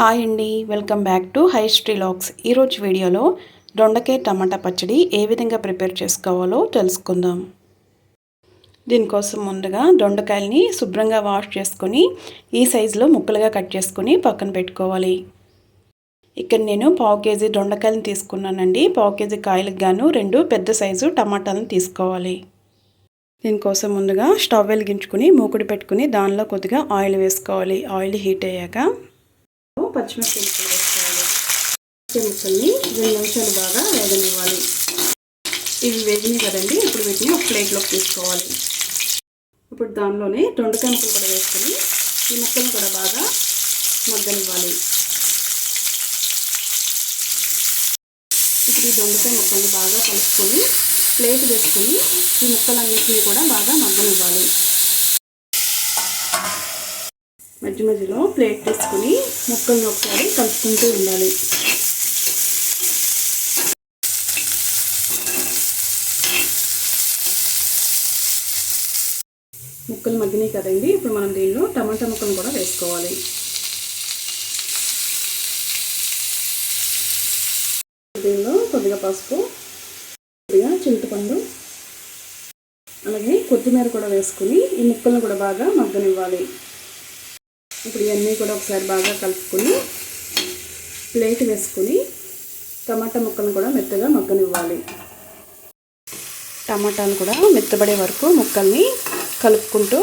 Hi అండి welcome back to hi స్ట్రీలాక్స్ ఈరోజు వీడియోలో దొండకాయ టమాటా పచ్చడి ఏ విధంగా ప్రిపేర్ చేసుకోవాలో తెలుసుకుందాం. దీనికోసం ముందుగా దొండకాయల్ని శుభ్రంగా వాష్ చేసుకొని ఈ సైజులో ముక్కలుగా కట్ చేసుకొని పక్కన పెట్టుకోవాలి. ఇక్కడ నేను పావు కేజీ దొండకాయలను తీసుకున్నానండి. పావు కేజీ కాయలకు గాను రెండు పెద్ద సైజు టమాటాలను తీసుకోవాలి. దీనికోసం ముందుగా స్టవ్ వెలిగించుకుని మూకుడు పెట్టుకుని దానిలో కొద్దిగా ఆయిల్ వేసుకోవాలి. ఆయిల్ హీట్ అయ్యాక పచ్చిమిర్చి ముక్కలు వేసుకోవాలి. పచ్చి ముక్కల్ని రెండు నిమిషాలు బాగా వేగనివ్వాలి. ఇవి వేగినాయి కదండి ఇప్పుడు వీటిని ఒక ప్లేట్లోకి తీసుకోవాలి. ఇప్పుడు దానిలోనే దొండకాయ ముక్కలు కూడా వేసుకొని ఈ ముక్కలు కూడా బాగా మగ్గనివ్వాలి. ఇప్పుడు ఈ దొండకాయ ముక్కల్ని బాగా కలుపుకొని ప్లేట్ వేసుకొని ఈ ముక్కలన్నింటినీ కూడా బాగా మగ్గనివ్వాలి. మధ్య మధ్యలో ప్లేట్ తీసుకుని ముక్కల్ని ఒకసారి కలుపుకుంటూ ఉండాలి. ముక్కలు మగ్గినాయి కదండి ఇప్పుడు మనం దీనిలో టమాటా ముక్కలు కూడా వేసుకోవాలి. దీనిలో కొద్దిగా పసుపు కొద్దిగా చింతపండు అలాగే కొత్తిమీర కూడా వేసుకుని ఈ ముక్కలను కూడా బాగా మగ్గనివ్వాలి. ఇప్పుడు ఇవన్నీ కూడా ఒకసారి బాగా కలుపుకొని ప్లేట్ వేసుకొని టమాటా ముక్కలను కూడా మెత్తగా మగ్గనివ్వాలి. టమాటాలు కూడా మెత్తబడే వరకు ముక్కల్ని కలుపుకుంటూ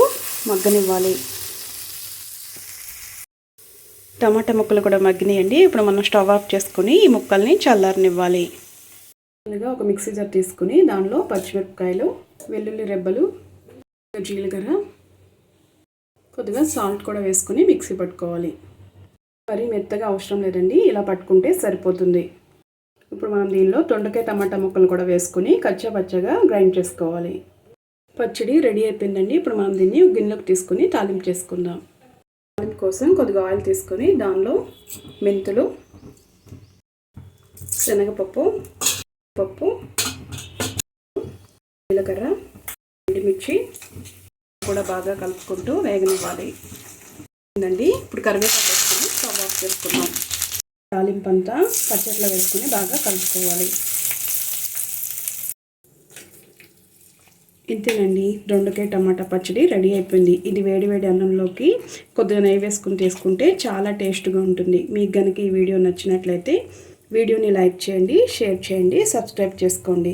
మగ్గనివ్వాలి. టమాటా ముక్కలు కూడా మగ్గినాయండి. ఇప్పుడు మనం స్టవ్ ఆఫ్ చేసుకుని ఈ ముక్కల్ని చల్లారనివ్వాలి. ముందుగా ఒక మిక్సీ జార్ తీసుకుని దానిలో పచ్చిమిరపకాయలు వెల్లుల్లి రెబ్బలు జీలకర్ర కొద్దిగా సాల్ట్ కూడా వేసుకొని మిక్సీ పట్టుకోవాలి. మరీ మెత్తగా అవసరం లేదండి ఇలా పట్టుకుంటే సరిపోతుంది. ఇప్పుడు మనం దీనిలో తొండకాయ టమాటా ముక్కలు కూడా వేసుకొని కచ్చా పచ్చగా గ్రైండ్ చేసుకోవాలి. పచ్చడి రెడీ అయిపోయిందండి ఇప్పుడు మనం దీన్ని గిన్నెలోకి తీసుకొని తాలింపు చేసుకుందాం. తాలింపు కోసం కొద్దిగా ఆయిల్ తీసుకొని దానిలో మెంతులు శనగపప్పు పప్పు జీలకర్ర ఎండుమిర్చి కూడా బాగా కలుపుకుంటూ వేగనివ్వాలి. అండి ఇప్పుడు కరివేపాకు వేసుకుని స్టవ్ ఆఫ్ చేసుకున్నాం తాలింపు అంతా పచ్చట్లో వేసుకుని బాగా కలుపుకోవాలి. ఇంతేనండి. దొండకాయ టమాటా పచ్చడి రెడీ అయిపోయింది. ఇది వేడి వేడి అన్నంలోకి కొద్దిగా నెయ్యి వేసుకుని తీసుకుంటే చాలా టేస్ట్గా ఉంటుంది. మీకు కనుక ఈ వీడియో నచ్చినట్లయితే వీడియోని లైక్ చేయండి షేర్ చేయండి సబ్స్క్రైబ్ చేసుకోండి.